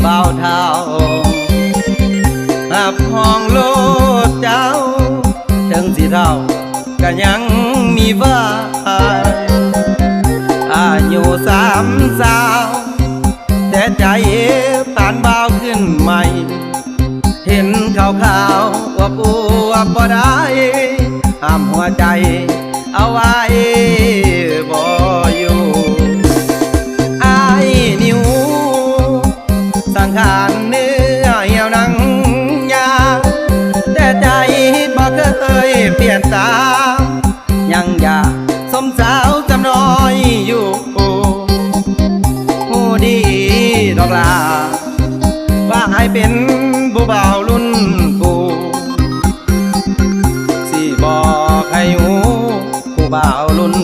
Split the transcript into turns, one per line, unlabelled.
เบาเท่าหับห้องโลดเจ้าถึงสิเท่าก็ยังมีว่า อายุสามสาว แต่ใจปานเบาขึ้นใหม่ เห็นขาวขาวอวบอวบบ่ได้ห้ามหัวใจเอาไว้ สังขารเนื้อเหี่ยวนังยา แต่ใจบอกเคยเปลี่ยนสายังอยากสมสาวจำน้อยอยู่หูดีดอกลา ว่าให้เป็นผู้บ่าวรุ่นกูสี่บอกให้หูผู้บ่าวรุ่น